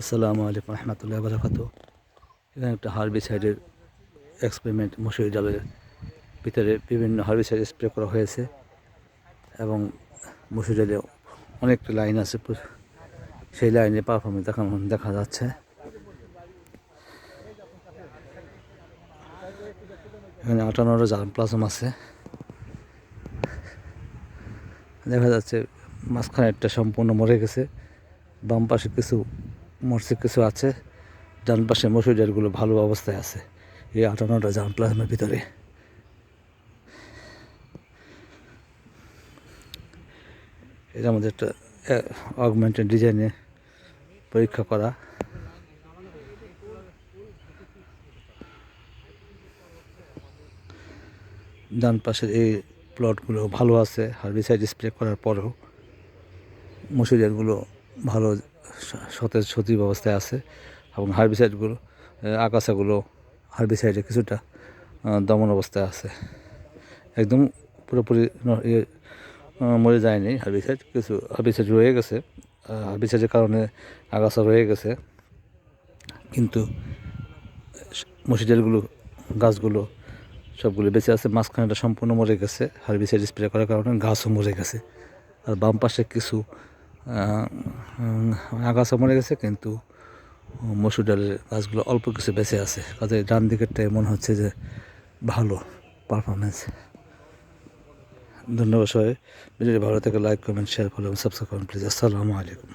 আসসালামু আলাইকুম রহমতুল্লাহ বারাকাত এখানে একটা হার্বিসাইডের এক্সপেরিমেন্ট মশুরি জালের ভিতরে বিভিন্ন হার্বিসাইড স্প্রে করা হয়েছে এবং মশুরি জালে অনেকটা লাইন আছে সেই লাইনে পারফরমেন্স দেখানো, দেখা যাচ্ছে। এখানে আটান্নটা জাল প্লাজম আছে। দেখা যাচ্ছে মাঝখানে একটা সম্পূর্ণ মরে গেছে, বাম পাশে কিছু মরছে কিছু আছে, ডান পাশে মসুরিয়ারগুলো ভালো অবস্থায় আছে। এই আটান্নটা জাম প্লাজমের ভিতরে। এটা আমাদের একটা অগমেন্টেড ডিজাইনে পরীক্ষা করা। ডান পাশের এই প্লটগুলো ভালো আছে হার্বিসাইড স্প্রে করার পরেও মসুরিয়ারগুলো ভালো সতেজ সজীব অবস্থায় আছে এবং হার্বিসাইডগুলো আগাছাগুলো হার্বিসাইডে কিছুটা দমন অবস্থায় আছে। একদম পুরোপুরি ইয়ে, মরে যায়নি হার্বিসাইড কিছু হার্বিসাইড রয়ে গেছে হার্বিসাইডের কারণে আগাছা রয়ে গেছে। কিন্তু মসজিদেরগুলো গাছগুলো সবগুলো বেঁচে আছে মাঝখানেটা সম্পূর্ণ মরে গেছে হার্বিসাইড স্প্রে করার কারণে গাছও মরে গেছে। আর বাম পাশে কিছু আগাছা মরে গেছে, কিন্তু মসুর ডালের গাছগুলো অল্প কিছু বেঁচে আছে। কাজে ডান দিকেরটাই মনে হচ্ছে যে ভালো পারফরমেন্স ধন্যবাদ সবাই। ভিডিওটি ভালো থেকে লাইক কমেন্ট শেয়ার করুন সাবস্ক্রাইব করুন প্লিজ আসসালামু আলাইকুম।